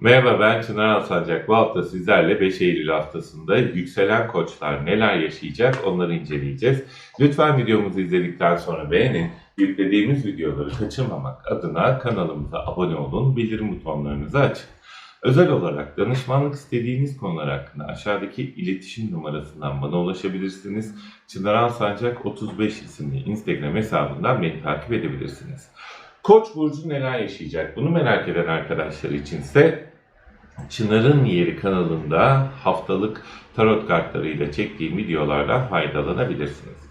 Merhaba ben Çınar Alsancak. Bu hafta sizlerle 5 Eylül haftasında yükselen koçlar neler yaşayacak onları inceleyeceğiz. Lütfen videomuzu izledikten sonra beğenin. Yüklediğimiz videoları kaçırmamak adına kanalımıza abone olun, bildirim butonlarınızı açın. Özel olarak danışmanlık istediğiniz konular hakkında aşağıdaki iletişim numarasından bana ulaşabilirsiniz. Çınar Alsancak 35 isimli Instagram hesabından beni takip edebilirsiniz. Koç burcu neler yaşayacak? Bunu merak eden arkadaşlar içinse Çınar'ın Yeri kanalında haftalık tarot kartlarıyla çektiğim videolardan faydalanabilirsiniz.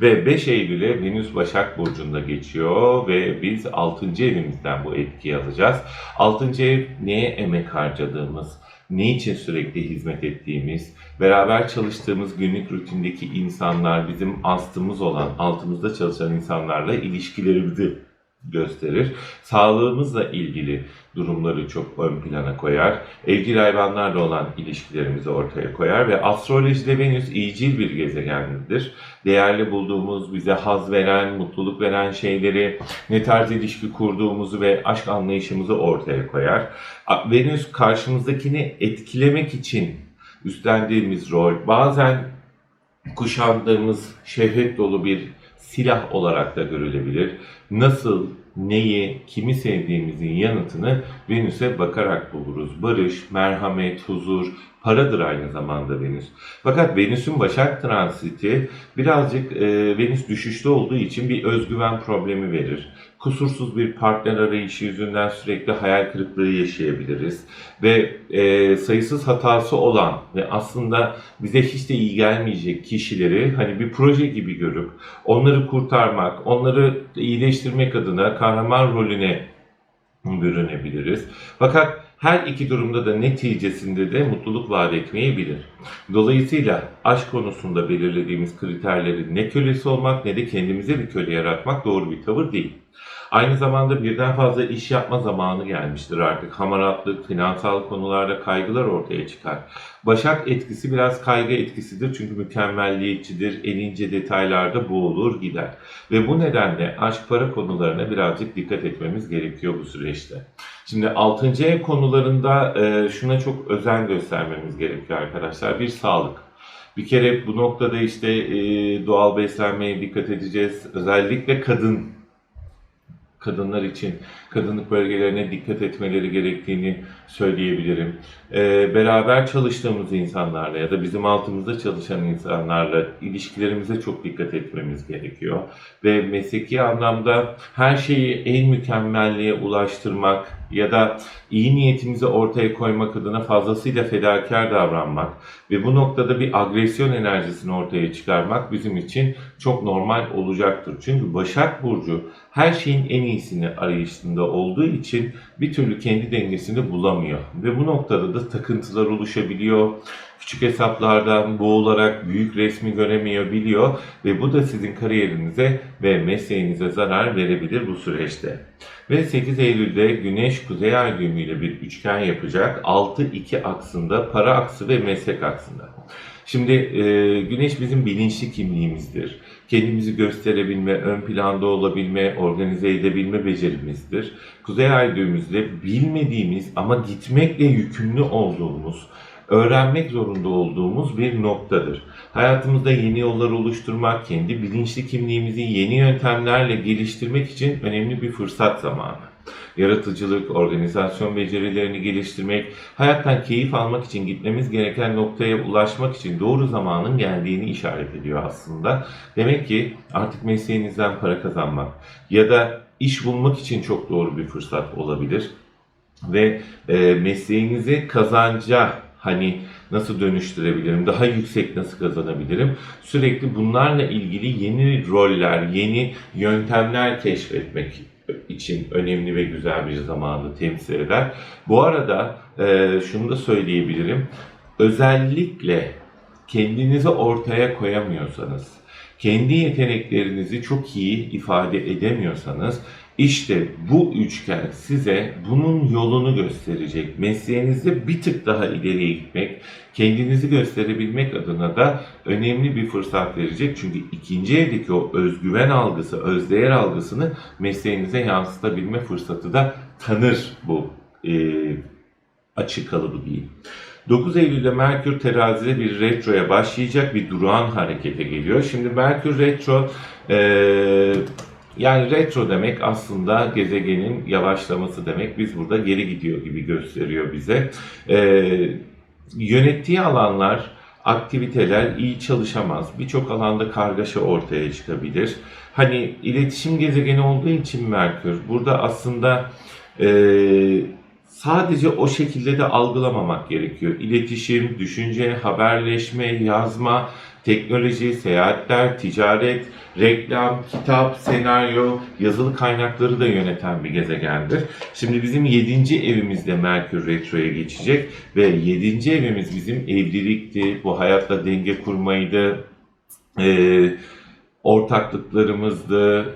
Ve 5 Eylül'e Venüs Başak Burcu'nda geçiyor ve biz 6. evimizden bu etkiyi alacağız. 6. ev neye emek harcadığımız, ne için sürekli hizmet ettiğimiz, beraber çalıştığımız günlük rutindeki insanlar, bizim astımız olan, altımızda çalışan insanlarla ilişkilerimizi gösterir. Sağlığımızla ilgili durumları çok ön plana koyar. Evcil hayvanlarla olan ilişkilerimizi ortaya koyar ve astrolojide Venüs iyicil bir gezegendir. Değerli bulduğumuz, bize haz veren, mutluluk veren şeyleri, ne tarz ilişki kurduğumuzu ve aşk anlayışımızı ortaya koyar. Venüs karşımızdakini etkilemek için üstlendiğimiz rol, bazen kuşandığımız şehvet dolu bir silah olarak da görülebilir. Nasıl, neyi, kimi sevdiğimizin yanıtını Venüs'e bakarak buluruz. Barış, merhamet, huzur, paradır aynı zamanda Venüs. Fakat Venüs'ün Başak transiti birazcık e, Venüs düşüşte olduğu için bir özgüven problemi verir. Kusursuz bir partner arayışı yüzünden sürekli hayal kırıklığı yaşayabiliriz. Ve e, sayısız hatası olan ve aslında bize hiç de iyi gelmeyecek kişileri hani bir proje gibi görüp onları kurtarmak, onları iyileştirmek adına kahraman rolüne bürünebiliriz. Fakat her iki durumda da neticesinde de mutluluk vaat etmeyebilir. Dolayısıyla aşk konusunda belirlediğimiz kriterlerin ne kölesi olmak ne de kendimize bir köle yaratmak doğru bir tavır değil. Aynı zamanda birden fazla iş yapma zamanı gelmiştir artık. Hamaratlık, finansal konularda kaygılar ortaya çıkar. Başak etkisi biraz kaygı etkisidir çünkü mükemmelliyetçidir, en ince detaylarda boğulur gider. Ve bu nedenle aşk para konularına birazcık dikkat etmemiz gerekiyor bu süreçte. Şimdi 6. ev konularında e, şuna çok özen göstermemiz gerekiyor arkadaşlar. Bir sağlık. Bir kere bu noktada işte e, doğal beslenmeye dikkat edeceğiz. Özellikle kadın kadınlar için kadınlık bölgelerine dikkat etmeleri gerektiğini söyleyebilirim. Ee, beraber çalıştığımız insanlarla ya da bizim altımızda çalışan insanlarla ilişkilerimize çok dikkat etmemiz gerekiyor. Ve mesleki anlamda her şeyi en mükemmelliğe ulaştırmak ya da iyi niyetimizi ortaya koymak adına fazlasıyla fedakar davranmak ve bu noktada bir agresyon enerjisini ortaya çıkarmak bizim için çok normal olacaktır. Çünkü Başak Burcu her şeyin en iyisini arayışında olduğu için bir türlü kendi dengesini bulamıyor. Ve bu noktada da takıntılar oluşabiliyor. Küçük hesaplardan boğularak büyük resmi göremeyebiliyor ve bu da sizin kariyerinize ve mesleğinize zarar verebilir bu süreçte. Ve 8 Eylül'de Güneş Kuzey Ay düğümüyle bir üçgen yapacak. 6-2 aksında, para aksı ve meslek aksında. Şimdi e, Güneş bizim bilinçli kimliğimizdir. Kendimizi gösterebilme, ön planda olabilme, organize edebilme becerimizdir. Kuzey Ay düğümümüzde bilmediğimiz ama gitmekle yükümlü olduğumuz, öğrenmek zorunda olduğumuz bir noktadır. Hayatımızda yeni yollar oluşturmak, kendi bilinçli kimliğimizi yeni yöntemlerle geliştirmek için önemli bir fırsat zamanı. Yaratıcılık, organizasyon becerilerini geliştirmek, hayattan keyif almak için gitmemiz gereken noktaya ulaşmak için doğru zamanın geldiğini işaret ediyor aslında. Demek ki artık mesleğinizden para kazanmak ya da iş bulmak için çok doğru bir fırsat olabilir ve e, mesleğinizi kazanca hani nasıl dönüştürebilirim, daha yüksek nasıl kazanabilirim? Sürekli bunlarla ilgili yeni roller, yeni yöntemler keşfetmek için önemli ve güzel bir zamanı temsil eder. Bu arada e, şunu da söyleyebilirim. Özellikle kendinizi ortaya koyamıyorsanız, kendi yeteneklerinizi çok iyi ifade edemiyorsanız işte bu üçgen size bunun yolunu gösterecek. Mesleğinizde bir tık daha ileriye gitmek, kendinizi gösterebilmek adına da önemli bir fırsat verecek. Çünkü ikinci evdeki o özgüven algısı, özdeğer algısını mesleğinize yansıtabilme fırsatı da tanır bu e, açık kalıbı diyeyim. 9 Eylül'de Merkür terazide bir retroya başlayacak bir durağan harekete geliyor. Şimdi Merkür retro e, yani retro demek aslında gezegenin yavaşlaması demek. Biz burada geri gidiyor gibi gösteriyor bize. E, yönettiği alanlar, aktiviteler iyi çalışamaz. Birçok alanda kargaşa ortaya çıkabilir. Hani iletişim gezegeni olduğu için Merkür burada aslında e, sadece o şekilde de algılamamak gerekiyor. İletişim, düşünce, haberleşme, yazma, teknoloji, seyahatler, ticaret, reklam, kitap, senaryo, yazılı kaynakları da yöneten bir gezegendir. Şimdi bizim 7. evimizde Merkür Retro'ya geçecek ve 7. evimiz bizim evlilikti, bu hayatla denge kurmaydı, eee ortaklıklarımızdı,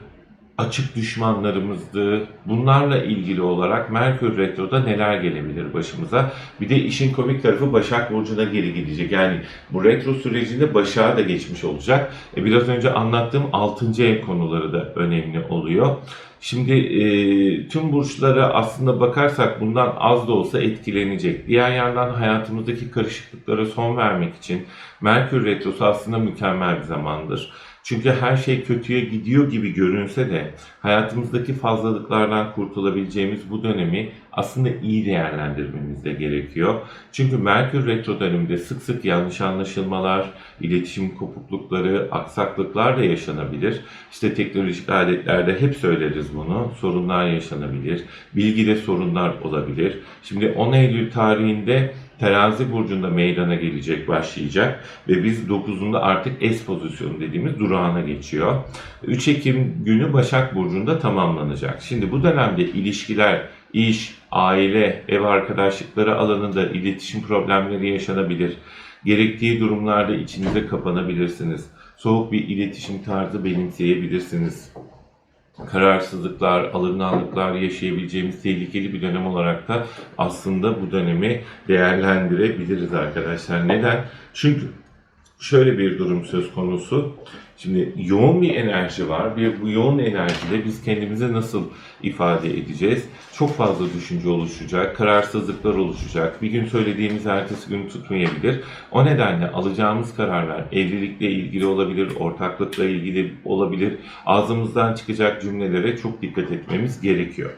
açık düşmanlarımızdı. Bunlarla ilgili olarak Merkür Retro'da neler gelebilir başımıza? Bir de işin komik tarafı Başak Burcu'na geri gidecek. Yani bu retro sürecinde Başak'a da geçmiş olacak. E, biraz önce anlattığım 6. ev konuları da önemli oluyor. Şimdi e, tüm burçlara aslında bakarsak bundan az da olsa etkilenecek. Diğer yandan hayatımızdaki karışıklıklara son vermek için Merkür Retrosu aslında mükemmel bir zamandır. Çünkü her şey kötüye gidiyor gibi görünse de hayatımızdaki fazlalıklardan kurtulabileceğimiz bu dönemi aslında iyi değerlendirmemiz de gerekiyor. Çünkü Merkür Retro döneminde sık sık yanlış anlaşılmalar, iletişim kopuklukları, aksaklıklar da yaşanabilir. İşte teknolojik aletlerde hep söyleriz bunu. Sorunlar yaşanabilir. Bilgide sorunlar olabilir. Şimdi 10 Eylül tarihinde Terazi burcunda meydana gelecek, başlayacak ve biz 9'unda artık es pozisyonu dediğimiz durağına geçiyor. 3 Ekim günü Başak burcunda tamamlanacak. Şimdi bu dönemde ilişkiler, iş, aile, ev arkadaşlıkları alanında iletişim problemleri yaşanabilir. Gerektiği durumlarda içinize kapanabilirsiniz. Soğuk bir iletişim tarzı benimseyebilirsiniz kararsızlıklar, alınganlıklar yaşayabileceğimiz tehlikeli bir dönem olarak da aslında bu dönemi değerlendirebiliriz arkadaşlar. Neden? Çünkü şöyle bir durum söz konusu. Şimdi yoğun bir enerji var ve bu yoğun enerjide biz kendimizi nasıl ifade edeceğiz? Çok fazla düşünce oluşacak, kararsızlıklar oluşacak. Bir gün söylediğimiz ertesi gün tutmayabilir. O nedenle alacağımız kararlar evlilikle ilgili olabilir, ortaklıkla ilgili olabilir. Ağzımızdan çıkacak cümlelere çok dikkat etmemiz gerekiyor.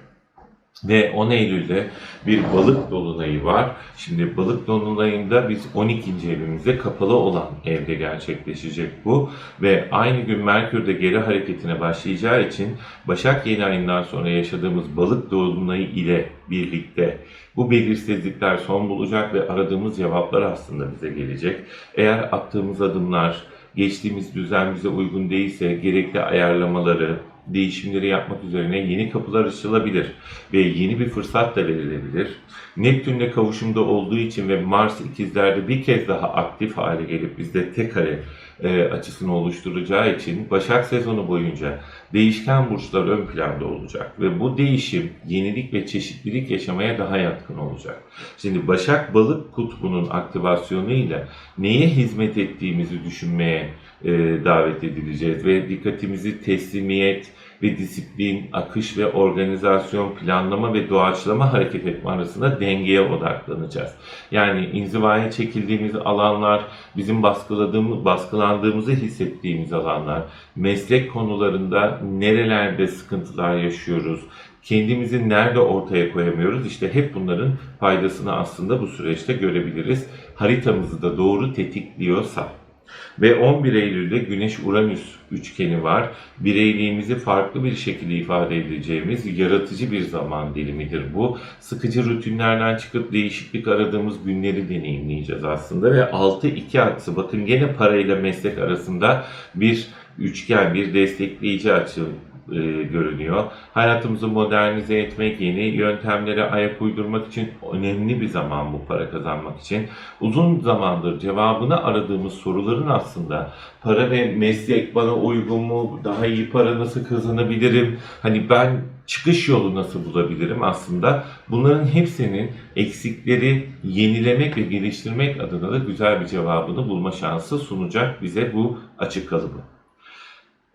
Ve 10 Eylül'de bir balık dolunayı var. Şimdi balık dolunayında biz 12. evimizde kapalı olan evde gerçekleşecek bu. Ve aynı gün Merkür de geri hareketine başlayacağı için Başak yeni ayından sonra yaşadığımız balık dolunayı ile birlikte bu belirsizlikler son bulacak ve aradığımız cevaplar aslında bize gelecek. Eğer attığımız adımlar, geçtiğimiz düzen bize uygun değilse gerekli ayarlamaları, değişimleri yapmak üzerine yeni kapılar açılabilir ve yeni bir fırsat da verilebilir. Neptünle kavuşumda olduğu için ve Mars ikizlerde bir kez daha aktif hale gelip bizde tek kare e, açısını oluşturacağı için Başak sezonu boyunca değişken burçlar ön planda olacak ve bu değişim yenilik ve çeşitlilik yaşamaya daha yatkın olacak. Şimdi Başak Balık kutbunun aktivasyonuyla neye hizmet ettiğimizi düşünmeye e, davet edileceğiz ve dikkatimizi teslimiyet ve disiplin, akış ve organizasyon, planlama ve doğaçlama hareket etme arasında dengeye odaklanacağız. Yani inzivaya çekildiğimiz alanlar, bizim baskıladığımız, baskılandığımızı hissettiğimiz alanlar, meslek konularında nerelerde sıkıntılar yaşıyoruz, kendimizi nerede ortaya koyamıyoruz? İşte hep bunların faydasını aslında bu süreçte görebiliriz. Haritamızı da doğru tetikliyorsa. Ve 11 Eylül'de Güneş-Uranüs üçgeni var. Bireyliğimizi farklı bir şekilde ifade edeceğimiz yaratıcı bir zaman dilimidir bu. Sıkıcı rutinlerden çıkıp değişiklik aradığımız günleri deneyimleyeceğiz aslında. Ve 6-2 aksı bakın gene parayla meslek arasında bir üçgen, bir destekleyici açı e, görünüyor. Hayatımızı modernize etmek, yeni yöntemlere ayak uydurmak için önemli bir zaman bu para kazanmak için. Uzun zamandır cevabını aradığımız soruların aslında para ve meslek bana uygun mu, daha iyi para nasıl kazanabilirim, hani ben çıkış yolu nasıl bulabilirim aslında bunların hepsinin eksikleri yenilemek ve geliştirmek adına da güzel bir cevabını bulma şansı sunacak bize bu açık kalıbı.